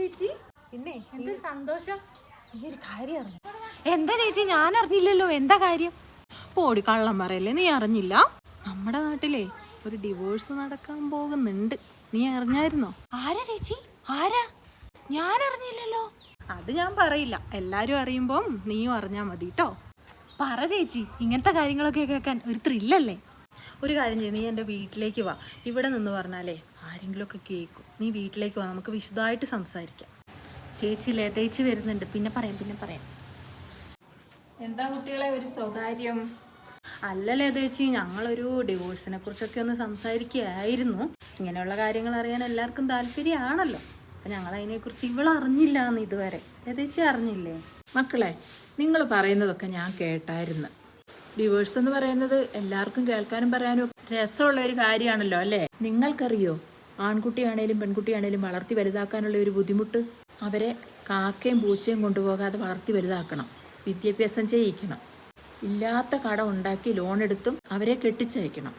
ചേച്ചി. പിന്നെ എന്തൊരു സന്തോഷം? ഈ ഒരു കാര്യം എന്താ ചേച്ചി? ഞാൻ അറിഞ്ഞില്ലല്ലോ. എന്താ കാര്യം? പോടി കള്ളം പറയല്ലേ? നീ അറിഞ്ഞില്ല? നമ്മുടെ നാട്ടിലെ ഒരു ഡിവോഴ്സ് നടക്കാൻ പോകുന്നുണ്ട്. നീ അറിഞ്ഞായിരുന്നോ? ആരാ ചേച്ചി? ആരാ? ഞാൻ അറിഞ്ഞില്ലല്ലോ. അത് ഞാൻ പറയില്ല. എല്ലാരും അറിയുമ്പം നീയും അറിഞ്ഞാ മതി കേട്ടോ പറ ചേച്ചി. ഇങ്ങനത്തെ കാര്യങ്ങളൊക്കെ കേൾക്കാൻ ഒരു ത്രില്ലല്ലേ ഒരു കാര്യം ചെയ്യും. നീ എന്റെ വീട്ടിലേക്ക് വാ. ഇവിടെ നിന്ന് പറഞ്ഞാലേ ആരെങ്കിലുമൊക്കെ കേൾക്കും. നീ വീട്ടിലേക്ക് വാ നമുക്ക് വിശദമായിട്ട് സംസാരിക്കാം. ചേച്ചി ലതേച്ചി വരുന്നുണ്ട്. പിന്നെ പറയാം പിന്നെ പറയാം. എന്താ കുട്ടികളെ ഒരു സ്വകാര്യം? അല്ല ലതേച്ചി ഞങ്ങളൊരു ഡിവോഴ്സിനെ കുറിച്ചൊക്കെ ഒന്ന് സംസാരിക്കുകയായിരുന്നു. ഇങ്ങനെയുള്ള കാര്യങ്ങൾ അറിയാൻ എല്ലാവർക്കും താല്പര്യമാണല്ലോ. അപ്പം ഞങ്ങൾ അതിനെക്കുറിച്ച് ഇവളറിഞ്ഞില്ല എന്ന് ഇതുവരെ ലതേച്ചി അറിഞ്ഞില്ലേ? മക്കളെ നിങ്ങൾ പറയുന്നതൊക്കെ ഞാൻ കേട്ടായിരുന്നു. ഡിവോഴ്സ് എന്ന് പറയുന്നത് എല്ലാവർക്കും കേൾക്കാനും പറയാനും രസമുള്ള ഒരു കാര്യമാണല്ലോ അല്ലേ? നിങ്ങൾക്കറിയോ ആൺകുട്ടിയാണേലും പെൺകുട്ടിയാണേലും വളർത്തി വലുതാക്കാനുള്ള ഒരു ബുദ്ധിമുട്ട് അവരെ കാക്കയും പൂച്ചയും കൊണ്ടുപോകാതെ വളർത്തി വലുതാക്കണം. വിദ്യാഭ്യാസം ചെയ്യിക്കണം. ഇല്ലാത്ത കട ഉണ്ടാക്കി ലോൺ എടുത്തും അവരെ കെട്ടിച്ചയക്കണം.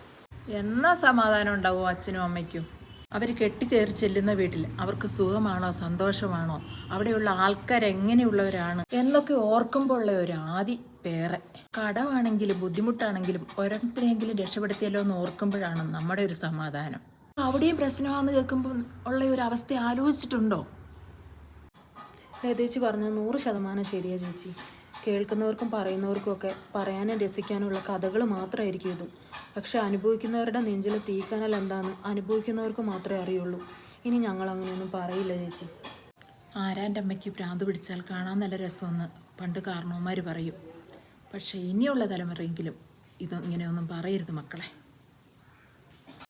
എന്നാ സമാധാനം ഉണ്ടാവും അച്ഛനും അമ്മയ്ക്കും? അവർ കെട്ടിക്കയറി ചെല്ലുന്ന വീട്ടിൽ അവർക്ക് സുഖമാണോ സന്തോഷമാണോ? അവിടെയുള്ള ആൾക്കാർ എങ്ങനെയുള്ളവരാണ്? എന്നൊക്കെ ഓർക്കുമ്പോഴുള്ള ഒരു ആദി വേറെ. കടമാണെങ്കിലും ബുദ്ധിമുട്ടാണെങ്കിലും ഒരെണ്ണത്തിനെങ്കിലും രക്ഷപ്പെടുത്തിയല്ലോ എന്ന് ഓർക്കുമ്പോഴാണ് നമ്മുടെ ഒരു സമാധാനം. അവിടെയും പ്രശ്നമാണെന്ന് കേൾക്കുമ്പോൾ ഉള്ള ഒരു അവസ്ഥ ആലോചിച്ചിട്ടുണ്ടോ? ചേച്ചി പറഞ്ഞ നൂറ് ശതമാനം ശരിയാ ചേച്ചി. കേൾക്കുന്നവർക്കും പറയുന്നവർക്കും ഒക്കെ പറയാനും രസിക്കാനുമുള്ള കഥകൾ മാത്രമായിരിക്കും ഇത്. പക്ഷെ അനുഭവിക്കുന്നവരുടെ നെഞ്ചിൽ തീക്കനൽ എന്താന്ന് അനുഭവിക്കുന്നവർക്ക് മാത്രമേ അറിയുള്ളൂ. ഇനി ഞങ്ങൾ അങ്ങനെയൊന്നും പറയില്ല ചേച്ചി. ആരാന്റെ അമ്മയ്ക്ക് ഭ്രാന്ത് പിടിച്ചാൽ കാണാൻ നല്ല രസമെന്ന് പണ്ട് കാരണവന്മാർ പറയും. പക്ഷേ ഇനിയുള്ള തലമുറയെങ്കിലും ഇത് ഇങ്ങനെയൊന്നും പറയരുത് മക്കളെ.